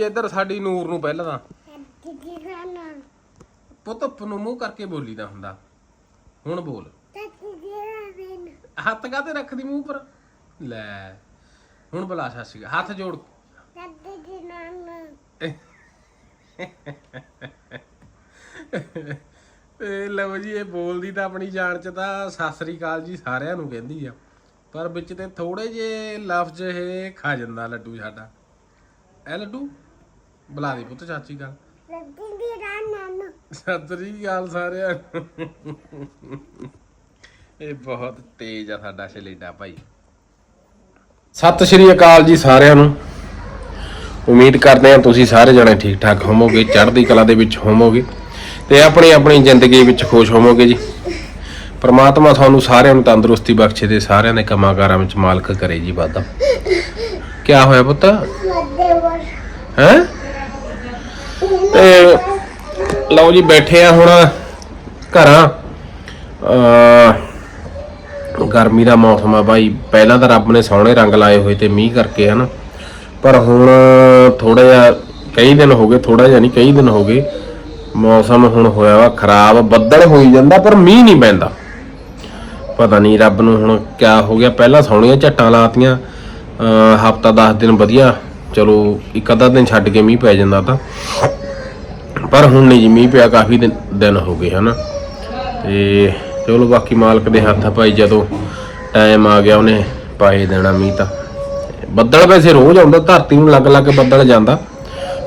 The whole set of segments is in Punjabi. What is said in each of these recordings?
ਇੱਧਰ ਸਾਡੀ ਨੂਰ ਨੂੰ ਪਹਿਲਾਂ ਤਾਂ। ਪੁੱਤ ਨੂੰ ਮੂੰਹ ਕਰਕੇ ਬੋਲੀਦਾ ਹੁੰਦਾ। ਹੁਣ ਬੋਲ। ਹੱਥ ਕਾਤੇ ਰੱਖਦੀ ਮੂੰਹ ਪਰ ਲੈ ਹੁਣ ਬੁਲਾ ਸਤਿ ਸ਼੍ਰੀ ਅਕਾਲ। ਹੱਥ ਜੋੜ। ਤੇ ਲਓ ਜੀ ਇਹ ਬੋਲਦੀ ਤਾਂ ਆਪਣੀ ਜਾਨ ਚ ਤਾਂ ਸਤਿ ਸ੍ਰੀ ਅਕਾਲ ਜੀ ਸਾਰਿਆਂ ਨੂੰ ਕਹਿੰਦੀ ਆ। ਪਰ ਵਿੱਚ ਤੇ ਥੋੜੇ ਜੇ ਲਫ਼ਜ਼ ਇਹ ਖਾ ਜਾਂਦਾ ਲੱਡੂ ਸਾਡਾ। ਐ ਲੱਡੂ? ਬੁਲਾ ਦੇ ਪੁੱਤ ਚਾਚੀ ਗੱਲ ਸਤਿ ਸ੍ਰੀ ਅਕਾਲ ਸਾਰਿਆਂ ਨੂੰ। ਇਹ ਬਹੁਤ ਤੇਜ਼ ਆ ਸਾਡਾ ਸ਼ਲੇਡਾ ਭਾਈ। ਸਤਿ ਸ਼੍ਰੀ ਅਕਾਲ ਜੀ ਸਾਰਿਆਂ ਨੂੰ। ਉਮੀਦ ਕਰਦੇ ਹਾਂ ਤੁਸੀਂ ਸਾਰੇ ਜਣੇ ਠੀਕ ਠਾਕ ਹੋਵੋਗੇ ਚੜ੍ਹਦੀ ਕਲਾ ਦੇ ਵਿੱਚ ਹੋਵੋਗੇ ਤੇ ਆਪਣੀ ਆਪਣੀ ਜ਼ਿੰਦਗੀ ਵਿੱਚ ਖੁਸ਼ ਹੋਵੋਗੇ ਜੀ। ਪਰਮਾਤਮਾ ਤੁਹਾਨੂੰ ਸਾਰਿਆਂ ਨੂੰ ਤੰਦਰੁਸਤੀ ਬਖਸ਼ੇ ਤੇ ਸਾਰਿਆਂ ਦੇ ਕੰਮਾਂ ਵਿੱਚ ਮਾਲਕ ਕਰੇ ਜੀ ਵਾਧਾ। ਕੀ ਹੋਇਆ ਪੁੱਤ? ਹੈ? ਤੇ ਲਓ ਜੀ ਬੈਠੇ ਆ ਹੁਣ ਘਰਾਂ। ਅ ਗਰਮੀ ਦਾ ਮੌਸਮ ਆ ਬਾਈ। ਪਹਿਲਾਂ ਤਾਂ ਰੱਬ ਨੇ ਸੋਹਣੇ ਰੰਗ ਲਾਏ ਹੋਏ ਤੇ ਮੀਂਹ ਕਰਕੇ ਹਨ ਪਰ ਹੁਣ ਥੋੜਾ ਜਿਹਾ ਕਈ ਦਿਨ ਹੋ ਗਏ ਥੋੜਾ ਜਿਹਾ ਨਹੀਂ, ਕਈ ਦਿਨ ਹੋ ਗਏ। ਮੌਸਮ ਹੁਣ ਹੋਇਆ ਵਾ ਖਰਾਬ, ਬੱਦਲ ਹੋਈ ਜਾਂਦਾ ਪਰ ਮੀਂਹ ਨਹੀਂ ਪੈਂਦਾ। ਪਤਾ ਨਹੀਂ ਰੱਬ ਨੂੰ ਹੁਣ ਕਿਆ ਹੋ ਗਿਆ। ਪਹਿਲਾਂ ਸੋਹਣੀਆਂ ਝੱਟਾਂ ਲਾਤੀਆਂ। ਹਫਤਾ 10 ਦਿਨ ਵਧੀਆ। ਚਲੋ ਇੱਕ ਅੱਧਾ ਦਿਨ ਛੱਡ ਕੇ ਮੀਂਹ ਪੈ ਜਾਂਦਾ ਤਾਂ। ਪਰ ਹੁਣ ਨਹੀਂ ਜੀ, ਮੀਂਹ ਪਿਆ ਕਾਫੀ ਦਿਨ ਦਿਨ ਹੋ ਗਏ ਹਨਾ। ਤੇ ਚਲੋ ਬਾਕੀ ਮਾਲਕ ਦੇ ਹੱਥ ਆ ਭਾਈ ਜਦੋਂ ਟਾਈਮ ਆ ਗਿਆ, ਉਹਨੇ ਪਾਏ ਦੇਣਾ ਮੀਂਹ ਤਾਂ। ਬੱਦਲ ਵੈਸੇ ਰੋਜ਼ ਆਉਂਦਾ, ਧਰਤੀ ਨੂੰ ਲੱਗ ਲੱਗ ਬੱਦਲ ਜਾਂਦਾ।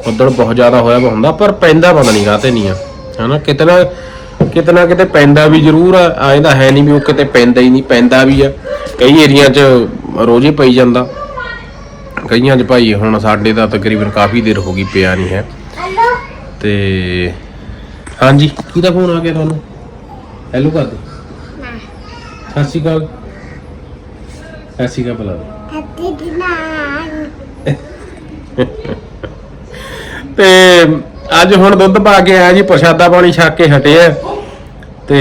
ਬੱਦਲ ਬਹੁਤ ਜ਼ਿਆਦਾ ਹੋਇਆ ਵਾ ਹੁੰਦਾ, ਪਰ ਪੈਂਦਾ ਪਤਾ ਨਹੀਂ ਕਾਤੇ ਨਹੀਂ ਆ। ਹਨਾ, ਕਿਤਨਾ ਕਿਤਨਾ ਕਿਤੇ ਪੈਂਦਾ ਵੀ ਜ਼ਰੂਰ ਆ ਆ ਇਹਦਾ ਹੈ ਨਹੀਂ ਵੀ ਉਹ ਕਿਤੇ ਪੈਂਦਾ ਹੀ ਨਹੀਂ, ਪੈਂਦਾ ਵੀ ਆ। ਕਈ ਏਰੀਆ 'ਚ ਰੋਜ ਹੀ ਪਈ ਜਾਂਦਾ। ਕਈਆਂ 'ਚ ਭਾਈ ਹੁਣ ਸਾਡੇ ਦਾ ਤਕਰੀਬਨ ਕਾਫੀ ਦੇਰ ਹੋ ਗਈ ਪਿਆ ਨਹੀਂ ਹੈ। ਤੇ ਹਾਂਜੀ ਕਿਹਦਾ ਫੋਨ ਆ ਗਿਆ ਤੁਹਾਨੂੰ? ਹੈਲੋ ਕਰ ਦੇ। ਸਤਿ ਸ਼੍ਰੀ ਅਕਾਲ। ਸਤਿ ਸ਼੍ਰੀ ਅਕਾਲ ਬੁਲਾ ਤੇ ਅੱਜ ਹੁਣ ਦੁੱਧ ਪਾ ਕੇ ਆਇਆ ਜੀ ਪ੍ਰਸ਼ਾਦਾ ਪਾਣੀ ਛਕ ਕੇ ਹਟੇ ਆ। ਤੇ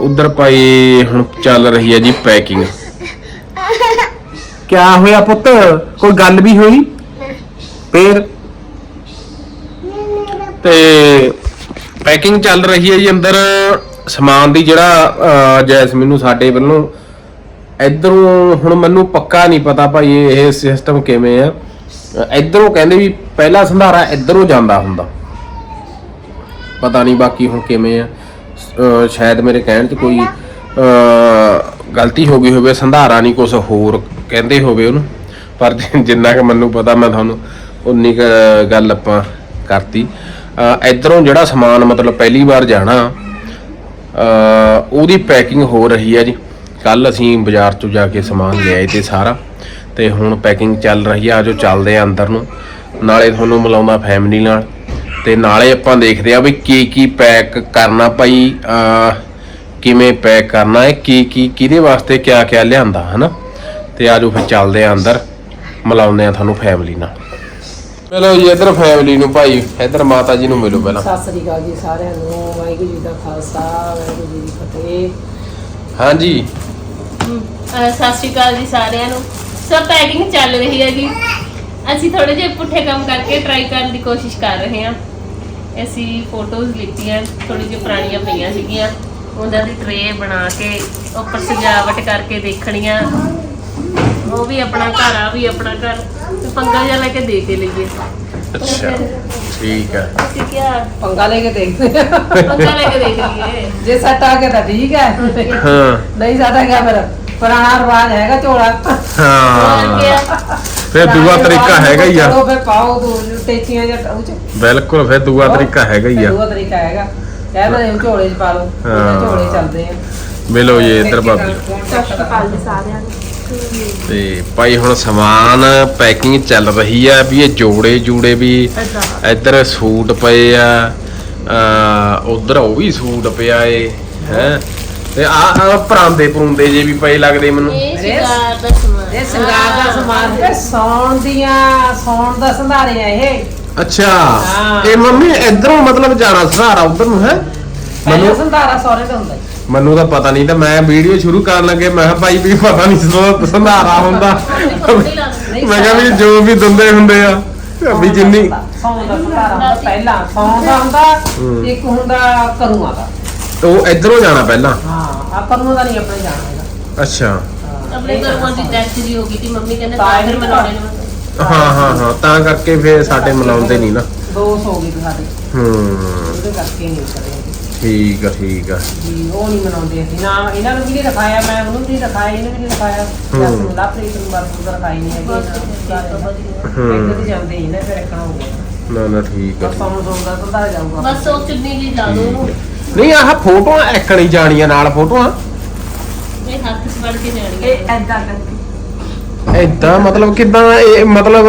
ਉਧਰ ਭਾਈ ਹੁਣ ਚੱਲ ਰਹੀ ਹੈ ਜੀ ਪੈਕਿੰਗ ਕਿਆ ਹੋਇਆ ਪੁੱਤ? ਕੋਈ ਗੱਲ ਵੀ ਹੋਈ? ਫੇਰ? ਤੇ ਪੈਕਿੰਗ ਚੱਲ ਰਹੀ ਹੈ ਜੀ ਅੰਦਰ। ਸਮਾਨ ਦੀ ਜਿਹੜਾ ਅਹ, ਜੈਸਮੀਨ ਨੂੰ ਸਾਡੇ ਵੱਲੋਂ। ਇਧਰੋਂ ਹੁਣ ਮੈਨੂੰ ਪੱਕਾ ਨਹੀਂ ਪਤਾ ਭਾਈ ਇਹ ਸਿਸਟਮ ਕਿਵੇਂ ਆ। ਇਧਰੋਂ ਕਹਿੰਦੇ ਵੀ ਪਹਿਲਾ ਸੰਧਾਰਾ ਇਧਰੋਂ ਜਾਂਦਾ ਹੁੰਦਾ। ਪਤਾ ਨਹੀਂ ਬਾਕੀ ਹੁਣ ਕਿਵੇਂ ਆ। ਸ਼ਾਇਦ ਮੇਰੇ ਕਹਿਣ 'ਚ ਕੋਈ ਅਹ, ਗਲਤੀ ਹੋ ਗਈ ਹੋਵੇ ਸੰਧਾਰਾ ਨਹੀਂ ਕੁਝ ਹੋਰ ਕਹਿੰਦੇ ਹੋਵੇ ਉਹਨੂੰ। ਪਰ ਜਿੰਨਾ ਕਿ ਮੈਨੂੰ ਪਤਾ ਮੈਂ ਤੁਹਾਨੂੰ ਉਨੀ ਕੁ ਗੱਲ ਆਪਾਂ ਕਰਤੀ। ਅਹ, ਇਧਰੋਂ ਜਿਹੜਾ ਸਮਾਨ ਮਤਲਬ ਪਹਿਲੀ ਵਾਰ ਜਾਣਾ ਉਹਦੀ ਪੈਕਿੰਗ ਹੋ ਰਹੀ ਹੈ ਜੀ। ਕੱਲ ਅਸੀਂ ਬਾਜ਼ਾਰ ਤੋਂ ਜਾ ਕੇ ਸਮਾਨ ਲਿਆਏ ਤੇ ਸਾਰਾ ਤੇ ਹੁਣ ਪੈਕਿੰਗ ਚੱਲ ਰਹੀ ਆ ਜੋ ਚੱਲਦੇ ਆ ਅੰਦਰ ਨੂੰ। ਨਾਲੇ ਤੁਹਾਨੂੰ ਮਿਲਾਉਂਦਾ ਫੈਮਿਲੀ ਨਾਲ। ਤੇ ਨਾਲੇ ਆਪਾਂ ਦੇਖਦੇ ਆ ਵੀ ਕੀ ਕੀ ਪੈਕ ਕਰਨਾ ਭਾਈ ਕਿਵੇਂ ਪੈਕ ਕਰਨਾ ਹੈ ਕੀ ਕੀ ਕਿਹਦੇ ਵਾਸਤੇ ਕਿਆ ਕਿਆ ਲਿਆਂਦਾ ਹਨਾ? ਤੇ ਆਜੋ ਫਿਰ ਚੱਲਦੇ ਆ ਅੰਦਰ ਮਿਲਾਉਂਦੇ ਆ ਤੁਹਾਨੂੰ ਫੈਮਿਲੀ ਨਾਲ। ਮਿਲੋ ਜੀ ਇੱਧਰ ਫੈਮਿਲੀ ਨੂੰ ਭਾਈ ਇੱਧਰ ਮਾਤਾ ਜੀ ਨੂੰ ਮਿਲੋ ਪਹਿਲਾਂ। ਸਤਿ ਸ੍ਰੀ ਅਕਾਲ ਜੀ ਸਾਰਿਆਂ ਨੂੰ ਵਾਹਿਗੁਰੂ ਜੀ ਦਾ ਖਾਲਸਾ ਵਾਹਿਗੁਰੂ ਜੀ ਦੀ ਫਤਿਹ। ਹਾਂਜੀ। ਅਹ ਸਤਿ ਸ਼੍ਰੀ ਅਕਾਲ ਜੀ ਸਾਰਿਆਂ ਨੂੰ। ਸੋ ਪੈਕਿੰਗ ਚੱਲ ਰਹੀ ਹੈ ਜੀ ਅਸੀਂ ਥੋੜੇ ਜਿਹੇ ਪੁੱਠੇ ਕੰਮ ਕਰਕੇ ਟਰਾਈ ਕਰਨ ਦੀ ਕੋਸ਼ਿਸ਼ ਕਰ ਰਹੇ ਹਾਂ। ਅਸੀਂ ਫੋਟੋਜ਼ ਲਿੱਤੀਆਂ ਥੋੜੀ ਜਿਹੀ ਪੁਰਾਣੀਆਂ ਪਈਆਂ ਸੀਗੀਆਂ। ਉਹਨਾਂ ਦੀ ਟਰੇ ਬਣਾ ਕੇ ਉੱਪਰ ਸਜਾਵਟ ਕਰਕੇ ਦੇਖਣੀਆਂ। ਉਹ ਵੀ ਆਪਣਾ ਘਰ ਆ ਵੀ ਆਪਣਾ ਘਰ। ਤੇ ਪੰਗਾ ਜਿਹਾ ਲੈ ਕੇ ਦੇ ਕੇ ਲਈਏ। ਅੱਛਾ ਠੀਕ ਹੈ ਅਸੀਂ ਕਿਹਾ ਪੰਗਾ ਲੈ ਕੇ ਦੇਖਦੇ ਹਾਂ। ਪੰਗਾ ਲੈ ਕੇ ਦੇਖ ਲਈਏ। ਜੇ ਸੱਟ ਆ ਕੇ ਤਾਂ ਠੀਕ ਹੈ ਹਾਂ। ਨਹੀਂ ਸਾਡਾ ਕਿਆ ਫਿਰ ਪੁਰਾਣਾ ਰਿਵਾਜ ਹੈਗਾ ਝੋਲਾ। ਹੋਰ ਹਾਂ ਫਿਰ ਦੂਆ ਤਰੀਕਾ ਹੈਗਾ ਹੀ ਆ। ਚਲੋ ਫਿਰ ਪਾਓ ਦੋ ਟੇਚੀਆਂ ਜਾਂ ਉਹ ਚ। ਬਿਲਕੁਲ ਫਿਰ ਦੂਆ ਤਰੀਕਾ ਹੈਗਾ ਹੀ ਆ। ਦੂਆ ਤਰੀਕਾ ਹੈਗਾ। ਕਹਿੰਦਾ ਇਹ ਝੋਲੇ ਚ ਪਾ ਲਓ। ਹਾਂ। ਝੋਲੇ ਚੱਲਦੇ ਆ। ਮਿਲੋ ਜੀ ਇੱਧਰ ਭਾਬੀ ਅਕਾਲ ਜੀ ਸਾਰਿਆਂ ਨੂੰ ਤੇ ਭਾਈ ਹੁਣ ਸਮਾਨ ਪੈਕਿੰਗ ਚੱਲ ਰਹੀ ਆ ਵੀ ਇਹ ਜੋੜੇ ਜੂੜੇ ਵੀ ਇੱਧਰ ਸੂਟ ਪਏ ਆ ਆ ਉਧਰ ਉਹ ਵੀ ਸੂਟ ਪਿਆ ਏ ਹੈ। ਤੇ ਆ ਆ ਪਰਾਂਦੇ ਪਰੂੰਦੇ ਜੇ ਵੀ ਪਏ ਲੱਗਦੇ ਮੈਨੂੰ। ਇਹ ਸ਼ਿਕਾਰ ਦਾ ਸਮਾਨ ਇਹ ਸਿੰਗਾਰ ਦਾ ਸਮਾਨ। ਹੈ ਸੌਣ ਦੀਆਂ ਸੌਣ ਦਾ ਸੰਧਾਰੇ ਆ ਇਹ। ਅੱਛਾ। ਇਹ ਮੰਮੀ ਇਧਰੋਂ ਮਤਲਬ ਜਾਣਾ ਸਹਾਰਾ ਉਧਰ ਨੂੰ ਹੈ? ਮੈਨੂੰ ਸੰਧਾਰਾ ਸੌਰੇ ਦਾ ਹੁੰਦਾ ਜੀ। ਮੈਨੂੰ ਤਾਂ ਪਤਾ ਨਹੀਂ ਤਾਂ ਮੈਂ ਵੀਡੀਓ ਸ਼ੁਰੂ ਕਰਨ ਲੱਗੇ ਮੈਂ ਕਿਹਾ ਭਾਈ ਵੀ ਪਤਾ ਨਹੀਂ ਸੋ ਸੰਧਾਰਾ ਹੁੰਦਾ। ਮੈਂ ਕਿਹਾ ਵੀ ਜੋ ਵੀ ਦਿੰਦੇ ਹੁੰਦੇ ਆ। ਵੀ ਜਿੰਨੀ ਸੌਣ ਦਾ ਸੰਧਾਰਾ ਹੁੰਦਾ ਪਹਿਲਾਂ। ਸੌਣ ਦਾ ਹੁੰਦਾ ਇੱਕ ਹੁੰਦਾ ਕਰੂਆਂ ਦਾ। ਉਹ ਇਧਰੋਂ ਜਾਣਾ ਪਹਿਲਾਂ? ਹਾਂ ਆ ਕਰੂਆਂ ਦਾ ਨਹੀਂ ਆਪਣੇ ਜਾਣਾ ਹੈਗਾ। ਅੱਛਾ। ਆਪਣੇ ਘਰੋਂ ਦੀ ਡੈਥ ਜੀ ਹੋ ਗਈ ਸੀ। ਮੰਮੀ ਕਹਿੰਦੇ ਤਾਂ ਤਾਂ ਫਿਰ ਹੀ ਮਨਾਉਣੇ ਨੇ। ਹਾਂ ਹਾਂ ਹਾਂ। ਤਾਂ ਕਰਕੇ ਫੇਰ ਸਾਡੇ ਮਨਾਉਂਦੇ ਨਹੀਂ ਨਾ। ਦੋਸ ਹੋ ਗਈ ਸਾਡੇ। ਹੂੰ। ਉਹਦੇ ਕਰਕੇ ਨਹੀਂ ਕਰੇ। ਠੀਕ ਆ ਠੀਕ ਆ। ਜੀ ਉਹ ਨਹੀਂ ਮਨਾਉਂਦੇ ਅਸੀਂ। ਨਾ ਇਹਨਾਂ ਨੂੰ ਵੀ ਨਹੀਂ ਰਖਾਇਆ ਮੈਂ ਉਹਨੂੰ ਵੀ ਨਹੀਂ ਰਖਾਇਆ ਇਹਨੂੰ ਵੀ ਨਹੀਂ ਰਖਾਇਆ। ਹੂੰ। ਜਦ ਨੂੰ ਲਾਪਰੀ ਨੂੰ ਵਰਤ ਦਾ ਰਖਾਈ ਨਹੀਂ ਹੈਗੀ ਬਸ ਨਾ ਠੀਕ ਆ, ਵਧੀਆ। ਹੂੰ ਇੱਧਰ ਹੀ। ਜਾਂਦੇ ਹੀ ਨਾ ਫਿਰ ਇੱਕਣਾ ਹੋ ਗਿਆ ਨਾ ਨਾ ਠੀਕ ਆ ਬਸ ਜਾਊਗਾ। ਉਹ ਚੁੰਨੀ ਜੀ ਲਾ ਦੋ ਉਹਨੂੰ ਨਹੀਂ ਆਹ ਫੋਟੋਆਂ ਐਕਣੀ ਜਾਣੀਆਂ ਨਾਲ ਫੋਟੋਆਂ। ਇਹ ਹੱਥ 'ਚ ਫੜ ਕੇ ਇਹ ਜਾਣੀਆਂ। ਐਦਾਂ ਕਰਕੇ। ਏਦਾਂ ਮਤਲਬ ਕਿਦਾਂ ਇਹ ਮਤਲਬ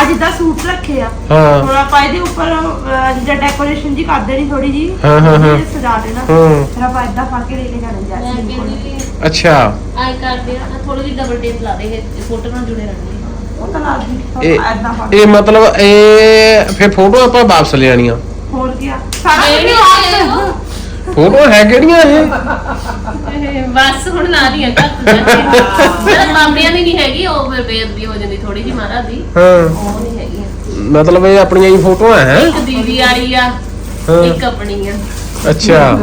ਅੱਜ ਦਾ ਸੂਟ ਰੱਖੇ ਆ। ਹਾਂ। ਹੁਣ ਆਪਾਂ ਇਹਦੇ ਉੱਪਰ ਅਹ, ਜਿੱਦਾਂ ਡੈਕੋਰੇਸ਼ਨ ਜੀ ਕਰ ਦੇਣੀ ਥੋੜੀ ਜੀ ਹਾਂ, ਹਾਂ, ਹਾਂ। ਸਜਾ ਦੇਣਾ। ਹੂੰ। ਫਿਰ ਆਪਾਂ ਏਦਾਂ ਫੜ ਕੇ ਲੈ ਕੇ ਜਾਣੇ ਕੋਲ। ਕਹਿੰਦੀ ਅੱਛਾ। ਆਈ ਕਰਦੇ ਆ ਥੋੜੀ ਜਿਹੀ ਡਬਲ ਟੇਪ ਲਾ ਦੇ ਫੋਟੋ ਨਾਲ ਜੁੜੇ ਰਹਿਣਗੇ ਉਹ ਤਾਂ ਲਾ ਦੀ ਇਹ ਏਦਾਂ ਫੜ ਇਹ ਮਤਲਬ ਇਹ ਫਿਰ ਫੋਟੋ ਆਪਾਂ ਵਾਪਸ ਲੈ ਆਣੀਆਂ ਹੋਰ ਕੀ ਆ? ਸਾਡਾ ਇਹ ਵੀ ਵੀ ਵਾਪਸ ਫੋਟੋ ਹੈ ਕਿਹੜੀਆਂ ਇਹ? ਇਹ ਬਸ ਹੁਣ ਲਾ ਦੀਆਂ ਘੱਟ ਜਿਹੜਾ ਮਾਮਿਆਂ ਦੀ ਨਹੀਂ ਹੈਗੀ ਉਹ ਫਿਰ ਬੇਅਦਬੀ ਹੋ ਜਾਂਦੀ ਥੋੜੀ ਜਿਹੀ ਮਾਰਾ ਦੀ। ਹਾਂ। ਉਹ ਨਹੀਂ ਹੈਗੀ ਮਤਲਬ ਇਹ ਆਪਣੀਆਂ ਹੀ ਫੋਟੋਆਂ ਹੈ ਇੱਕ ਦੀਦੀ ਵਾਲੀ ਆ ਹਾਂ। ਇੱਕ ਆਪਣੀ ਆ। ਅੱਛਾ।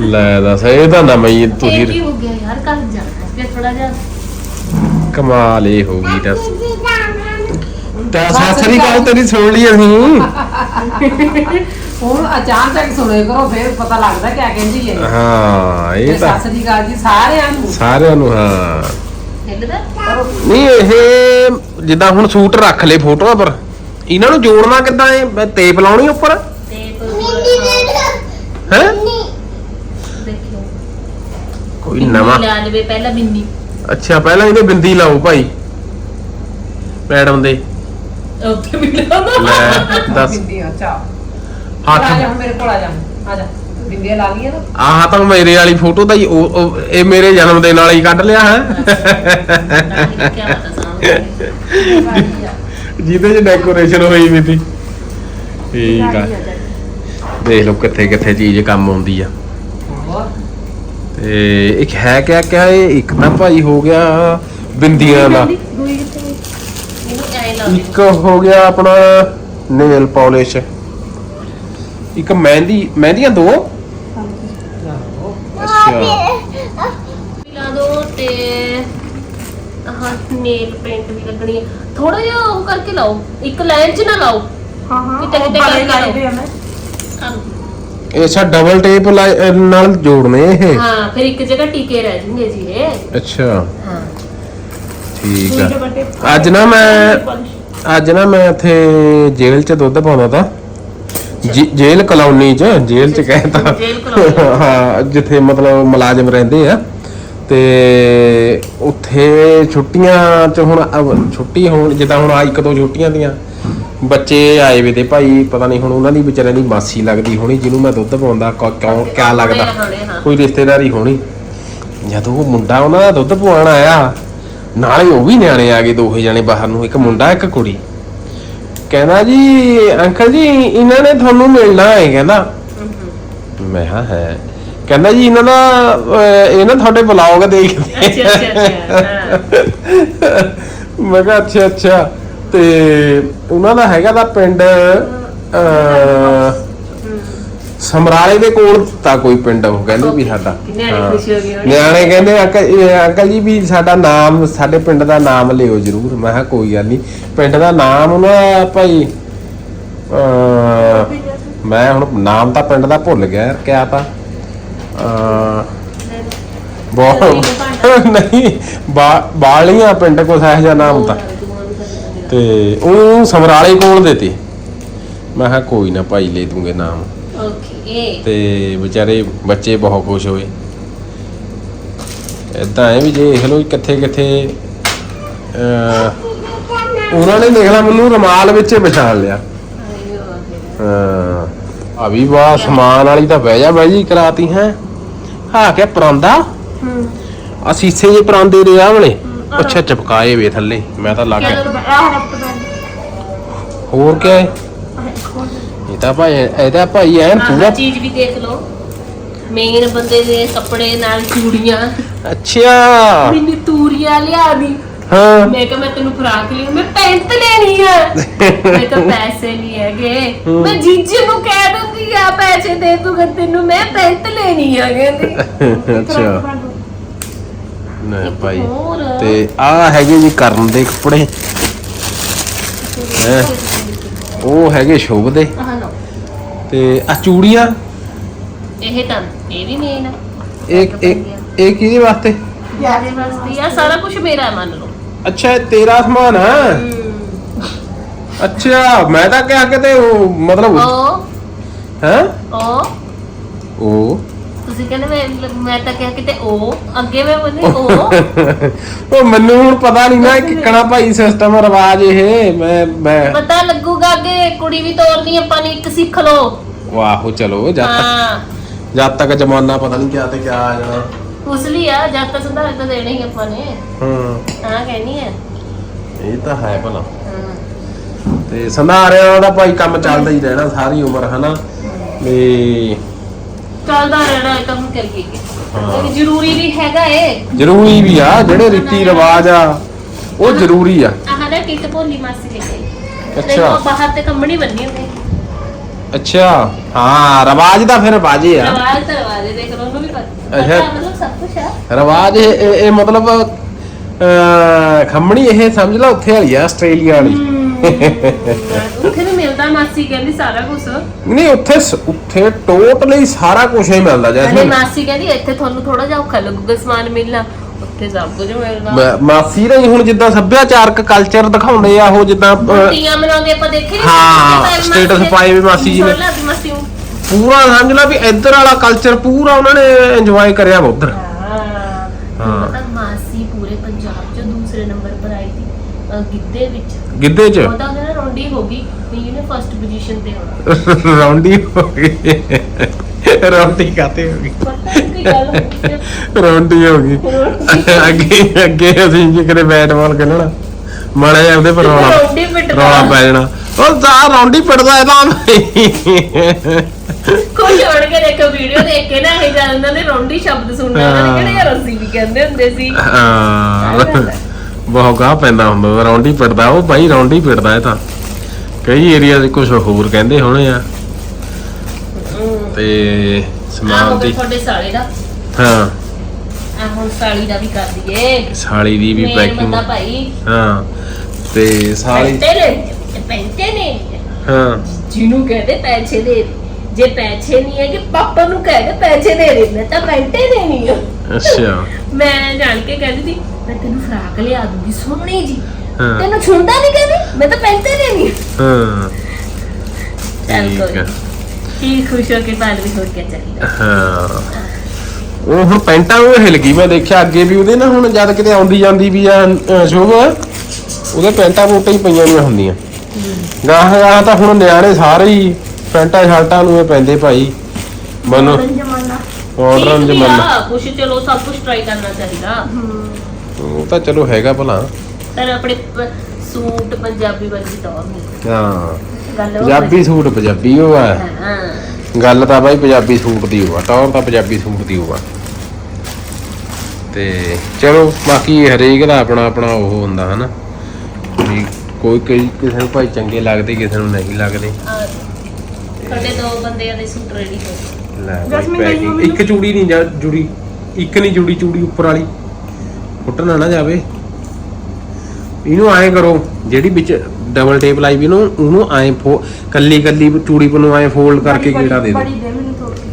ਲੈ ਦੱਸ ਇਹ ਤਾਂ ਨਾ ਮੈਂ ਇਹ ਤੁਸੀਂ ਕੀ ਹੋ ਗਿਆ ਯਾਰ ਕੱਲ ਜਾਣਾ ਫਿਰ ਥੋੜਾ ਜਿਹਾ। ਕਮਾਲ ਇਹ ਹੋ ਗਈ ਦੱਸ। ਤਾਂ ਸਾਸਰੀ ਗੱਲ ਤੇਰੀ ਸੁਣ ਲਈ ਅਸੀਂ। ਹੁਣ ਅਚਾਨਕ ਸੁਣੇ ਕਰੋ ਫਿਰ ਪਤਾ ਲੱਗਦਾ ਕਿਆ ਕਹਿੰਦੀ ਹੈ। ਹਾਂ ਇਹ ਤਾਂ ਸੱਸ ਦੀ ਗੱਲ ਜੀ ਸਾਰਿਆਂ ਨੂੰ। ਸਾਰਿਆਂ ਨੂੰ ਹਾਂ। ਹਿੱਲਦਾ? ਨਹੀਂ ਇਹ ਜਿੱਦਾਂ ਹੁਣ ਸੂਟ ਰੱਖ ਲਏ ਫੋਟੋਆਂ ਪਰ ਇਹਨਾਂ ਨੂੰ ਜੋੜਨਾ ਕਿੱਦਾਂ ਇਹ? ਤੇਪ ਲਾਉਣੀ ਉੱਪਰ? ਤੇ ਹੈ। ਦੇਖਿਓ। ਕੋਈ ਨਵਾਂ ਲਾ ਲਵੇ ਪਹਿਲਾਂ ਬਿੰਦੀ ਅੱਛਾ ਪਹਿਲਾਂ ਇਹਦੇ ਬਿੰਦੀ ਲਾਓ ਭਾਈ। ਮੈਡਮ ਦੇ। ਉੱਥੇ ਵੀ ਲਾ ਲੈ ਦੱਸ। ਬਿੰਦੀ ਅੱਛਾ ਆ ਹੱਥ ਜਾ ਹੁਣ ਮੇਰੇ ਕੋਲ ਆ ਜਾ ਆ ਜਾ। ਬਿੰਦੀਆਂ ਲਾ ਲਈਆਂ ਨਾ। ਆਹ ਤਾਂ ਮੇਰੇ ਵਾਲੀ ਫੋਟੋ ਦਾ ਹੀ ਉਹ ਉਹ- ਇਹ ਮੇਰੇ ਜਨਮ ਦਿਨ ਵਾਲਾ ਹੀ ਕੱਢ ਲਿਆ ਹੈ। ਕੀ ਪਤਾ ਸਾਹਮਣੇ ਜਿਹਦੇ ਚ ਡੈਕੋਰੇਸ਼ਨ ਹੋਈ ਵੀ ਤੀ ਠੀਕ ਆ। ਦੇਖ ਲਓ ਕਿੱਥੇ ਕਿੱਥੇ ਚੀਜ਼ ਕੰਮ ਆਉਂਦੀ ਆ। ਹੋਰ? ਤੇ ਇੱਕ ਹੈ ਕਿਆ ਕਿਆ ਇਹ? ਇੱਕ ਤਾਂ ਭਾਈ ਹੋ ਗਿਆ ਬਿੰਦੀਆਂ ਦਾ। ਦੂਈ ਕਿੱਥੇ? ਗਈ? ਇਹਨੂੰ ਐ ਲਾ ਦੇ। ਇੱਕ ਹੋ ਗਿਆ ਆਪਣਾ ਨੇਲ ਪਾਲਿਸ਼ ਇੱਕ ਮਹਿੰਦੀ ਮਹਿੰਦੀਆਂ ਦੋ? ਅੱਛਾ। ਵੀ ਲਾ ਦੋ ਤੇ ਹਾਂ ਨੇਲ ਪੇਂਟ ਵੀ ਲੱਗਣੀ ਹੈ ਥੋੜਾ ਜਿਹਾ ਉਹ ਕਰਕੇ ਲਾਓ ਇੱਕ ਲਾਈਨ 'ਚ ਨਾ ਲਾਓ। ਹਾਂ ਹਾਂ ਕਿਤੇ- ਕਿਤੇ ਕਰਕੇ ਲਾਏ ਵੇ ਆ ਮੈਂ ਆਹ। ਇਹ ਸਾ ਡਬਲ ਟੇਪ ਨਾਲ ਜੋੜਨੇ ਇਹ? ਹਾਂ ਫਿਰ ਇੱਕ ਜਗ੍ਹਾ ਟਿਕੇ ਰਹਿ ਜੂਗੇ ਜੀ ਇਹ। ਅੱਛਾ। ਹਾਂ। ਠੀਕ ਦੂਈ ਆ। ਡਬਲ ਟੇਪ ਅੱਜ ਨਾ ਮੈਂ ਅੱਜ ਨਾ ਮੈਂ ਇੱਥੇ ਜੇਲ੍ਹ 'ਚ ਦੁੱਧ ਪਾਉਂਦਾ ਤਾ। ਜੇ- ਜੇਲ੍ਹ ਕਲੋਨੀ 'ਚ ਜੇਲ੍ਹ 'ਚ ਕਹਿੰਦਾ ਜੇਲ੍ਹ ਕਲੋਨੀ। ਹਾਂ ਜਿੱਥੇ ਮਤਲਬ ਮੁਲਾਜ਼ਮ ਰਹਿੰਦੇ ਆ। ਤੇ ਉੱਥੇ ਛੁੱਟੀਆਂ 'ਚ ਹੁਣ ਅਵ- ਛੁੱਟੀ ਹੋਣ ਜਿੱਦਾਂ ਹੁਣ ਆ ਇੱਕ ਦੋ ਛੁੱਟੀਆਂ ਦੀਆਂ। ਬੱਚੇ ਆਏ ਵੇ ਤੇ ਭਾਈ ਪਤਾ ਨਹੀਂ ਹੁਣ ਉਹਨਾਂ ਦੀ ਵਿਚਾਰਿਆਂ ਦੀ ਮਾਸੀ ਲੱਗਦੀ ਹੋਣੀ ਜਿਹਨੂੰ ਮੈਂ ਦੁੱਧ ਪਾਉਂਦਾ ਕ- ਕਿਉਂ ਕਿਆ ਲੱਗਦਾ? ਹੋਣੇ, ਹਾਂ। ਕੋਈ ਰਿਸ਼ਤੇਦਾਰੀ ਹੋਣੀ। ਜਦੋਂ ਉਹ ਮੁੰਡਾ ਉਹਨਾਂ ਦਾ ਦੁੱਧ ਪਵਾਉਣ ਆਇਆ ਨਾਲੇ ਉਹ ਵੀ ਨਿਆਣੇ ਆ ਗਏ ਦੋਹੇ ਜਣੇ ਬਾਹਰ ਨੂੰ ਇੱਕ ਮੁੰਡਾ ਇੱਕ ਕੁੜੀ। ਕਹਿੰਦਾ ਜੀ ਅੰਕਲ ਜੀ ਇਹਨਾਂ ਨੇ ਤੁਹਾਨੂੰ ਮਿਲਣਾ ਹੈ ਕਹਿੰਦਾ। ਮੈਂ ਕਿਹਾ ਹੈ। ਕਹਿੰਦਾ ਜੀ ਇਹਨਾਂ ਦਾ ਅਹ, ਇਹ ਨਾ ਤੁਹਾਡੇ ਬਲੌਗ ਦੇਖਦੇ ਅੱਛਾ ਅੱਛਾ ਅੱਛਾ ਹਾਂ। ਮੈਂ ਕਿਹਾ ਅੱਛਾ ਅੱਛਾ। ਤੇ ਉਹਨਾਂ ਦਾ ਹੈਗਾ ਦਾ ਪਿੰਡ ਅਹ, ਸਮਰਾਲੇ ਦੇ ਕੋਲ ਤਾਂ ਕੋਈ ਪਿੰਡ ਉਹ ਕਹਿੰਦੇ ਵੀ ਸਾਡਾ। ਨਿਆਣੇ ਹਾਂ। ਖੁਸ਼ ਹੋ ਗਏ ਹੋਣੇ। ਨਿਆਣੇ ਕਹਿੰਦੇ ਅੰਕਲ ਇਹ ਅੰਕਲ ਜੀ ਵੀ ਸਾਡਾ ਨਾਮ ਸਾਡੇ ਪਿੰਡ ਦਾ ਨਾਮ ਲਿਓ ਜਰੂਰ। ਮੈਂ ਕਿਹਾ ਕੋਈ ਗੱਲ ਨਹੀਂ। ਪਿੰਡ ਦਾ ਨਾਮ ਉਹਨਾਂ ਦਾ ਭਾਈ ਅਹ, ਮੈਂ ਹੁਣ ਨਾਮ ਤਾਂ ਪਿੰਡ ਦਾ ਭੁੱਲ ਗਿਆ ਯਾਰ, ਕਿਆ ਤਾਂ। ਅਹ, ਬਹੁਤ ਨਹੀਂ ਬਾ- ਬਾਲੀਆਂ ਪਿੰਡ ਕੋਲ ਇਹੋ ਜਿਹਾ ਨਾਮ ਤਾਂ। ਤੇ ਉਹ ਸਮਰਾਲੇ ਕੋਲ ਦੇ ਤੇ। ਮੈਂ ਕਿਹਾ ਕੋਈ ਨਾ ਭਾਈ ਲੈ ਦੂੰਗੇ ਨਾਮ। ਓਕੇ ਤੇ ਵਿਚਾਰੇ ਬੱਚੇ ਬਹੁਤ ਖੁਸ਼ ਹੋਏ। ਇਦਾਂ ਹੈ ਵੀ ਜੇ ਦੇਖ ਲਓ ਕਿੱਥੇ ਕਿੱਥੇ ਉਹਨਾਂ ਨੇ ਦੇਖ ਲਾ ਮੈਨੂੰ ਰਮਾਲ ਵਿੱਚ ਹੀ ਪਛਾਣ ਲਿਆ। ਹਾਂ। ਆ ਵੀ ਵਾਹ ਸਮਾਨ ਵਾਲੀ ਤਾਂ ਬਹਿ ਜਾ ਬਾਈ ਜੀ ਕਰਾਤੀ ਹੈ। ਹਾਂ ਕਿ ਪਰਾਂਦਾ। ਆ ਸੀਸੇ ਜੇ ਪਰਾਂਦੇ ਦੇ ਆ ਵਾਲੇ। ਅੱਛਾ ਚਪਕਾਏ ਵੇ ਥੱਲੇ। ਮੈਂ ਤਾਂ ਲੱਗ ਗਿਆ। ਹੋਰ ਕੀ ਹੈ? ਤਾਂ ਭਾਈ ਇਹ ਤਾਂ ਭਾਈ ਐਨ ਆਹ ਪੂਰਾ ਚੀਜ਼ ਵੀ ਦੇਖ ਲਓ। ਮੇਨ ਬੰਦੇ ਦੇ ਕੱਪੜੇ ਨਾਲ ਚੂੜੀਆਂ। ਅੱਛਾ ਮੈਨੂੰ ਤੂਰੀਆਂ ਲਿਆ ਦੀ। ਹਾਂ। ਮੈਂ ਕਿਹਾ ਮੈਂ ਤੈਨੂੰ ਫਰਾਕ ਲਈ ਮੈਂ ਪੈਂਟ ਲੈਣੀ ਆ। ਮੈਂ ਕਿਹਾ ਪੈਸੇ ਨਹੀਂ ਹੈਗੇ। ਮੈਂ ਜੀਜੇ ਨੂੰ ਕਹਿ ਦੂੰਗੀ ਆ ਪੈਸੇ ਦੇ ਦੂੰਗਾ ਤੈਨੂੰ ਮੈਂ ਪੈਂਟ ਲੈਣੀ ਆ ਕਹਿੰਦੀ। ਅੱਛਾ। ਨਹੀਂ ਭਾਈ। ਹੋਰ। ਤੇ ਆ ਹੈਗੇ ਜੀ ਕਰਨ ਦੇ ਕੱਪੜੇ। ਹੈਂ। ਉਹ ਹੈਗੇ ਸ਼ੁਭ ਦੇ। ਆਹ। ਲਓ ਤੇ ਆ ਚੂੜੀਆਂ? ਇਹ ਤਾਂ ਇਹ ਵੀ ਮੇਨ ਆ। ਇਹ ਇਹ ਇਹ ਕਿਹਦੇ ਵਾਸਤੇ? ਯਾਰੇ ਵਾਸਤੇ ਆ ਸਾਰਾ ਕੁਝ ਮੇਰਾ ਮੰਨ ਲਓ। ਅੱਛਾ ਇਹ ਤੇਰਾ ਸਮਾਨ ਆ? ਅੱਛਾ ਮੈਂ ਤਾਂ ਕਿਹਾ ਕਿਤੇ ਉਹ ਮਤਲਬ ਉਹ। ਹੈ? ਉਹ। ਉਹ। ਤੁਸੀਂ ਕਹਿੰਦੇ ਮੈਂ ਮੈਂ ਤਾਂ ਕਿਹਾ ਕਿਤੇ ਉਹ ਅੱਗੇ ਮੈਂ ਬੋਲੀ ਉਹ। ਉਹ ਮੈਨੂੰ ਹੁਣ ਪਤਾ ਨਹੀਂ ਨਾ ਕਿਕਣਾ ਭਾਈ ਸਿਸਟਮ ਰਿਵਾਜ ਇਹ ਮੈਂ ਮੈਂ ਪਤਾ ਲੱਗੂਗਾ ਕਿ ਕੁੜੀ ਵੀ ਤੋਰਨੀ ਆਪਾਂ ਨੇ ਇੱਕ ਸਿੱਖ ਲਓ। ਵਾਹੋ ਚਲੋ ਜਦ ਤੱਕ ਜਦ ਤੱਕ ਜ਼ਮਾਨਾ ਪਤਾ ਨਹੀਂ ਕਿਆ ਤੇ ਕਿਆ ਆ ਜਾਣਾ। ਉਸ ਲਈ ਆ ਜਦ ਤੱਕ ਸੰਧਾਰੇ ਤਾਂ ਦੇਣੇ ਹੀ ਆਪਾਂ ਨੇ। ਹਾਂ। ਹਾਂ ਕਹਿਣੀ ਹੈ ਇਹ ਤਾਂ ਹੈ ਭਲਾ। ਹਾਂ। ਤੇ ਸੰਧਾਰਿਆਂ ਦਾ ਭਾਈ ਕੰਮ ਚੱਲਦਾ ਹੀ ਰਹਿਣਾ ਸਾਰੀ ਉਮਰ ਹਨਾ? ਵੀ ਚੱਲਦਾ ਰਹਿਣਾ ਇਹ ਕੰਮ ਕਰੀਏ ਹਾਂ। ਇਹ ਜ਼ਰੂਰੀ ਵੀ ਹੈਗਾ ਏ ਜ਼ਰੂਰੀ ਵੀ ਆ ਜਿਹੜੇ ਰੀਤੀ ਰਿਵਾਜ ਆ ਉਹ ਜ਼ਰੂਰੀ ਆ। ਆਹ ਨਾ ਕਿਤ ਭੋਲੀ ਮਾਸੀ ਲੈ ਗਈ ਅੱਛਾ। ਦੇਖੋ ਬਾਹਰ ਤੇ ਕੰਬਣੀ ਬੰਨੀ ਹੁੰਦੀ। ਅੱਛਾ ਹਾਂ ਰਿਵਾਜ ਦਾ ਫਿਰ ਬਾਜੇ ਆ। ਰਵਾਜ ਤਾਂ ਰਵਾਜ ਦੇਖ ਲਓ ਉਹਨੂੰ ਵੀ ਪਤਾ। ਅੱਛਾ। ਪਤਾ ਮਤਲਬ ਸਭ ਕੁਝ ਆ। ਰਿਵਾਜ ਇਹ ਇਹ ਇਹ ਮਤਲਬ ਅਹ, ਖੰਮਣੀ ਇਹ ਸਮਝ ਲਾ ਉੱਥੇ ਵਾਲੀ ਆ ਆਸਟ੍ਰੇਲੀਆ ਵਾਲੀ। ਮਾਸੀ ਕਹਿੰਦੀ ਸਾਰਾ ਕੁਝ ਨਹੀਂ ਉੱਥੇ ਸ- ਉੱਥੇ ਟੋਟਲੀ ਸਾਰਾ ਕੁਝ ਹੀ ਮਿਲਦਾ ਅਰੇ ਜੈਸਮੀਨ ਮਾਸੀ ਕਹਿੰਦੀ ਇੱਥੇ ਤੁਹਾਨੂੰ ਥੋੜਾ ਜਿਹਾ ਔਖਾ ਲੱਗੂਗਾ ਸਮਾਨ ਮਿਲਣਾ ਉੱਥੇ ਸਭ ਕੁਝ ਮਿਲਦਾ ਮ- ਮਾਸੀ ਰਹੀ ਹੁਣ ਜਿੱਦਾਂ ਸੱਭਿਆਚਾਰਕ ਕਲਚਰ ਦਿਖਾਉਂਦੇ ਆ ਉਹ ਜਿੱਦਾਂ ਅਹ, ਤੀਆਂ ਮਨਾਉਂਦੇ ਆਪਾਂ ਦੇਖੇ ਨੀ? ਹਾਂ, ਮਾਸੀ status ਨੇ- ਪਾਏ ਵੀ ਮਾਸੀ ਜੀ ਨੇ। ਮਾਸੀ। ਪੂਰਾ ਸਮਝ ਲਾ ਵੀ ਇੱਧਰ ਵਾਲਾ ਕਲਚਰ ਪੂਰਾ ਉਹਨਾਂ ਨੇ ਇੰਜੋਏ ਕਰਿਆ ਵਾ ਉੱਧਰ ਹਾਂ ਹਾਂ। ਪਤਾ ਮਾਸੀ ਪੂਰੇ ਪੰਜਾਬ 'ਚ ਦੂਸਰੇ ਨੰਬਰ ਪਰ ਆਈ ਸੀ ਅਹ ਗਿੱਧੇ ਵਿੱਚ ਗਿੱਧੇ 'ਚ ਉਹਦਾ ਰੌਂਡੀ ਹੋ ਗਈ ਵੀ ਇਹਨੇ ਫਸਟ ਪੋਜੀਸ਼ਨ ਤੇ ਹੋਣਾ ਰੌਂਡੀ ਹੋ ਗਈ। ਰੌਂਡੀ ਕਾਤੇ ਹੋ ਗਈ? ਪਤਾ ਨੀ ਕੀ ਗੱਲ ਹੋ ਗਈ ਰੌਂਡੀ ਹੋ ਗਈ। ਅੱਗੇ ਅੱਗੇ ਅਸੀਂ ਜੇ ਕਦੇ ਬੈਟਬਾਲ ਖੇਲਣਾ ਮਾੜਾ ਜਿਹਾ ਉਹਦੇ ਪਰ ਰੌਲਾ ਰੌਂਡੀ ਪਿੱਟਦਾ। ਰੌਲਾ ਪੈ ਜਾਣਾ। ਉਹ ਤਾਂ ਰੌਂਡੀ ਪਿੱਟਦਾ ਇਹਦਾ ਕੋਈ ਛੋੜ ਕੇ ਦੇਖੋ ਵੀਡੀਓ ਦੇਖ ਕੇ ਨਾ ਇਹ ਉਹਨਾਂ ਨੇ ਰੌਂਡੀ ਸ਼ਬਦ ਸੁਣਨਾ ਉਹਨਾਂ ਨੇ ਕਿਹੜੇ ਯਾਰ ਅਸੀਂ ਵੀ ਕਹਿੰਦੇ ਹੁੰਦੇ ਸੀ। ਹਾਂ। ਬਹੁਤ ਗਾਹ ਪੈਂਦਾ ਹੁੰਦਾ ਰੌਂਡੀ ਪਿੱਟਦਾ ਉਹ ਭਾਈ ਰੌਂਡੀ ਪਿੱਟਦਾ ਇਹ ਤਾਂ। ਕਈ ਏਰੀਆ 'ਚ ਕੁਝ ਹੋਰ ਕਹਿੰਦੇ ਹੋਣੇ ਆ। ਤੇ ਸਮਾਨ ਦੀ ਤੁਹਾਡੇ ਸਾਲੇ ਦਾ। ਹਾਂ। ਆ ਹੁਣ ਸਾਲੀ ਦਾ ਵੀ ਕਰ ਦਈਏ। ਸਾਲੀ ਦੀ ਵੀ ਪੈਕਿੰਗ ਬੰਦਾ ਭਾਈ। ਹਾਂ। ਤੇ ਸਾਲੀ ਨੇ ਪੈਂਟੇ ਨੇ। ਹਾਂ। ਜਿਹਨੂੰ ਕਹਦੇ ਪੈਸੇ ਦੇ ਦੇ। ਜੇ ਪੈਸੇ ਨਹੀਂ ਹੈ ਕਿ ਪਾਪਾ ਨੂੰ ਕਹਦੇ ਪੈਸੇ ਦੇ ਦੇ ਮੈਂ ਤਾਂ ਪੈਂਟੇ ਦੇਣੀ ਆ। ਅੱਛਾ। ਮੈਂ ਜਾਣ ਕੇ ਕਹਿੰਦੀ ਸੀ ਮੈਂ ਤੈਨੂੰ ਫਰਾਕ ਲਿਆ ਦੂੰਗੀ ਸੋਹਣੀ ਜੀ। ਤੈਨੂੰ ਛੁੰਦਾ ਨਹੀਂ ਕਹਿੰਦੀ? ਮੈਂ ਤਾਂ ਦੇਣੀ ਆ। ਹਾਂ। ਚੱਲ ਠੀਕ ਕੋਈ ਆ। ਕੀ ਖੁਸ਼ ਹੋ ਕੇ ਬਾਲ ਵੀ ਹੋ ਕੇ ਚਾਹੀਦਾ। ਹਾਂ। ਉਹ ਹੁਣ ਪੈਂਟਾਂ ਉਹ ਹਿਲ ਗਈ ਮੈਂ ਦੇਖਿਆ ਅੱਗੇ ਵੀ ਉਹਦੇ ਨਾ ਹੁਣ ਜਦ ਕਿਤੇ ਆਉਂਦੀ ਜਾਂਦੀ ਵੀ ਆ ਅਹ, ਸ਼ੁਭ ਉਹਦੇ ਪੈਂਟਾਂ ਪੋਟਾਂ ਹੀ ਪਈਆਂ ਹੋਈਆਂ ਹੁੰਦੀਆਂ। ਗਾਹ ਗਾਹ ਤਾਂ ਹੁਣ ਨਿਆਣੇ ਸਾਰੇ ਹੀ ਪੈਂਟਾਂ ਸ਼ਰਟਾਂ ਨੂੰ ਇਹ ਪੈਂਦੇ ਭਾਈ। ਮਨੋ। ਜਮਾਨਾ। ਮਾਡਰਨ ਠੀਕ ਵੀ ਜਮਾਨਾ। ਆ, ਕੁਛ ਚਲੋ ਸਭ ਕੁਝ ਟਰਾਈ ਕਰਨਾ ਚਾਹੀਦਾ। ਉਹ ਤਾਂ ਚਲੋ ਹੈਗਾ ਭਲਾ। ਪਰ ਆਪਣੇ ਪ- ਸੂਟ ਪੰਜਾਬੀ ਵਰਗੀ ਟੌਰ ਨਹੀਂ। ਹਾਂ। ਗੱਲ ਉਹ ਪੰਜਾਬੀ ਸੂਟ ਪੰਜਾਬੀ ਉਹ ਆ ਹਾਂ ਗੱਲ ਤਾਂ ਬਾਈ ਪੰਜਾਬੀ ਸੂਟ ਦੀ ਹੋਆ ਟੌਰ ਤਾਂ ਪੰਜਾਬੀ ਸੂਟ ਦੀ ਹੋਆ ਤੇ ਚਲੋ ਬਾਕੀ ਹਰੇਕ ਦਾ ਆਪਣਾ ਆਪਣਾ ਉਹ ਹੁੰਦਾ ਹਨਾ। ਵੀ ਕੋਈ ਕੋਈ ਕਿਸੇ ਨੂੰ ਭਾਈ ਚੰਗੇ ਲੱਗਦੇ ਕਿਸੇ ਨੂੰ ਨਹੀਂ ਲੱਗਦੇ। ਆ ਤੁਹਾਡੇ ਦੋ ਬੰਦਿਆਂ ਦੇ ਸੂਟ ਰੈਡੀ ਹੋ ਗਏ। ਲੈ ਜੈਸਮੀਨ ਇੱਕ ਚੂੜੀ ਨਹੀਂ ਜਾ ਜੁੜੀ ਇੱਕ ਨਹੀਂ ਜੁੜੀ ਚੂੜੀ ਉੱਪਰ ਵਾਲੀ। ਫੁੱਟਣਾ ਨਾ ਜਾਵੇ। ਇਹਨੂੰ ਐਂ ਕਰੋ ਜਿਹੜੀ ਵਿੱਚ ਡਬਲ ਟੇਪ ਲਾਈ ਵੀ ਨੂੰ ਉਹਨੂੰ ਐਂ ਫੋ ਕੱਲੀ ਕੱਲੀ ਚੂੜੀ ਨੂੰ ਐਂ ਫੋਲਡ ਕਰਕੇ ਕੀੜਾ ਦੇ ਦਿਓ। ਬੜੀ ਦੇ ਮੈਨੂੰ ਤੋੜ ਕੇ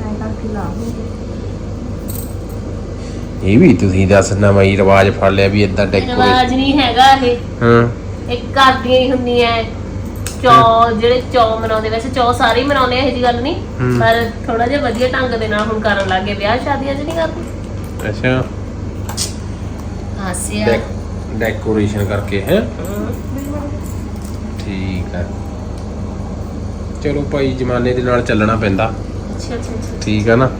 ਐਂ ਕਰਕੇ ਲਾ ਦੂੰਗੀ। ਇਹ ਵੀ ਤੁਸੀਂ ਦੱਸ ਨਵਾਂ ਹੀ ਰਿਵਾਜ ਫੜ ਲਿਆ ਵੀ ਇਦਾਂ ਡੈਕੋਰੇਸ਼ਨ ਰਿਵਾਜ ਨਹੀਂ ਹੈਗਾ ਇਹ। ਹਾਂ। ਇੱਕ ਘਰ ਦੀਆਂ ਹੀ ਹੁੰਦੀਆਂ ਐ। ਚੌ ਜਿਹੜੇ ਚੌ ਮਨਾਉਂਦੇ ਵੈਸੇ ਚੌ ਸਾਰੇ ਹੀ ਮਨਾਉਂਦੇ ਆ ਇਹ ਜੀ ਗੱਲ ਨਹੀਂ। ਪਰ ਥੋੜਾ ਜਿਹਾ ਵਧੀਆ ਢੰਗ ਦੇ ਨਾਲ ਹੁਣ ਕਰਨ ਲੱਗੇ ਵਿਆਹ ਸ਼ਾਦੀਆਂ 'ਚ ਨਹੀਂ ਕਰਦੇ? ਅੱਛਾ। ਹਾਸਿਆ। ਡੈਕੋਰੇਸ਼ਨ ਕਰਕੇ ਹੈ। ਠੀਕ ਹੈ ਚਲੋ ਭਾਈ ਜਮਾਨੇ ਦੇ ਨਾਲ ਚੱਲਣਾ ਪੈਂਦਾ। ਅੱਛਾ ਅੱਛਾ ਅੱਛਾ। ਠੀਕ ਹੈ ਨਾ?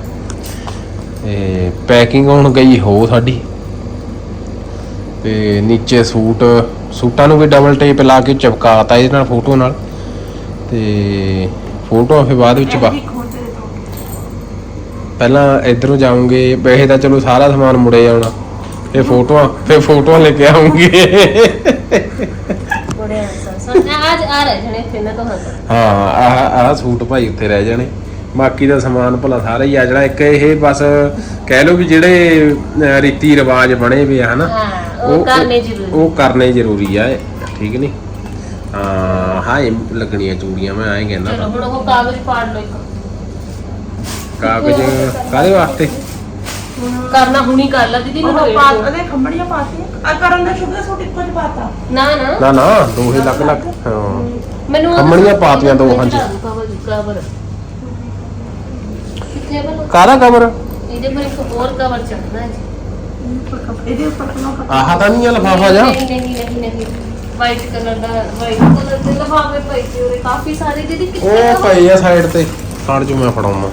ਤੇ ਪੈਕਿੰਗ ਹੁਣ ਗਈ ਹੋ ਸਾਡੀ। ਤੇ ਨੀਚੇ ਸੂਟ ਸੂਟਾਂ ਨੂੰ ਵੀ ਡਬਲ ਟੇਪ ਲਾ ਕੇ ਚਿਪਕਾਤਾ ਇਹਦੇ ਨਾਲ ਫੋਟੋ ਨਾਲ। ਤੇ ਫੋਟੋ ਫਿਰ ਬਾਅਦ ਵਿੱਚ ਬਾ ਤੋਂ ਪਹਿਲਾਂ ਇਧਰੋਂ ਜਾਉਂਗੇ ਵੈਸੇ ਤਾਂ ਚਲੋ ਸਾਰਾ ਸਮਾਨ ਮੁੜੇ ਆਉਣਾ। ਇਹ ਫੋਟੋਆਂ ਫੇ ਫੋਟੋਆਂ ਲੈ ਕੇ ਆਉਂਗੀ। ਬੜੇ ਆਸਾਂ ਅੱਜ ਆ ਰਹੇ ਜਣੇ ਇੱਥੇ ਨਾ ਤੋਂ ਹੱਥ ਹਾਂ ਆਹ ਆਹ ਸੂਟ ਭਾਈ ਉੱਥੇ ਰਹਿ ਜਾਣੇ। ਬਾਕੀ ਦਾ ਸਮਾਨ ਭਲਾ ਸਾਰਾ ਹੀ ਆ ਜਾਣਾ ਇੱਕ ਇਹ ਬਸ ਕਹਿ ਲਓ ਵੀ ਜਿਹੜੇ ਅਹ, ਰੀਤੀ ਰਿਵਾਜ ਬਣੇ ਵੇ ਆ ਹਨਾ। ਹਾਂ ਉਹ ਕਰਨੇ ਜ਼ਰੂਰੀ। ਉਹ ਕਰਨੇ ਜ਼ਰੂਰੀ ਆ ਠੀਕ ਨਹੀਂ ਹਾਂ ਹਾਂ ਇਹ ਲੱਗਣੀਆਂ ਚੂੜੀਆਂ ਮੈਂ ਐਂ ਕਹਿੰਦਾ। ਚਲੋ ਤਾਂ। ਹੁਣ ਉਹ ਕਾਗਜ਼ ਪਾੜ ਲਓ ਇੱਕ। ਕਾਗਜ਼ ਕਾਦੇ ਵਾਸਤੇ? ਕਰਨਾ ਹੁਣੀ ਕਰ ਲਾ ਦੀਦੀ ਉਹ ਮੈਨੂੰ ਪਾ ਉਹਦੇ ਖੰਬੜੀਆਂ ਪਾਤੀਆਂ। ਆ ਕਰਨ ਦਾ ਸ਼ੁਗਰ ਸੂਟ ਇੱਕੋ ਜਿਹਾ ਪਾਤਾ। ਨਾ ਨਾ। ਨਾ ਨਾ ਦੋਹੇ ਲੱਗ ਲੱਗ ਹਾਂ। ਮੈਨੂੰ ਖੰਮਣੀਆਂ ਪਾਤੀਆਂ ਦੋ, ਹਾਂਜੀ। ਕਵਰ ਕਵਰ ਕਿੱਥੇ ਬਲ ਕਾਹਦਾ ਕਵਰ ਇਹਦੇ ਪਰ ਇੱਕ ਹੋਰ ਕਵਰ ਚੜਨਾ ਹੈ। ਜੀ ਇਹਦੇ ਉੱਪਰ ਕਿੰਨਾ ਆਹ ਤਾਂ ਨਹੀਂ ਆ ਲਫਾਫਾ ਜਾ ਨਹੀਂ ਨਹੀਂ ਨਹੀਂ ਨਹੀਂ ਵਾਈਟ ਕਲਰ ਦਾ ਵਾਈਟ ਕਲਰ ਦੇ ਲਫਾਫੇ ਪਏ ਸੀ ਉਹਦੇ। ਕਾਫੀ ਸਾਰੇ। ਦੀਦੀ ਕਿੱਥੇ ਉਹ ਪਏ ਆ ਸਾਈਡ ਤੇ। ਕਾਰਡ ਚ ਮੈਂ ਫੜਾਉਣਾ।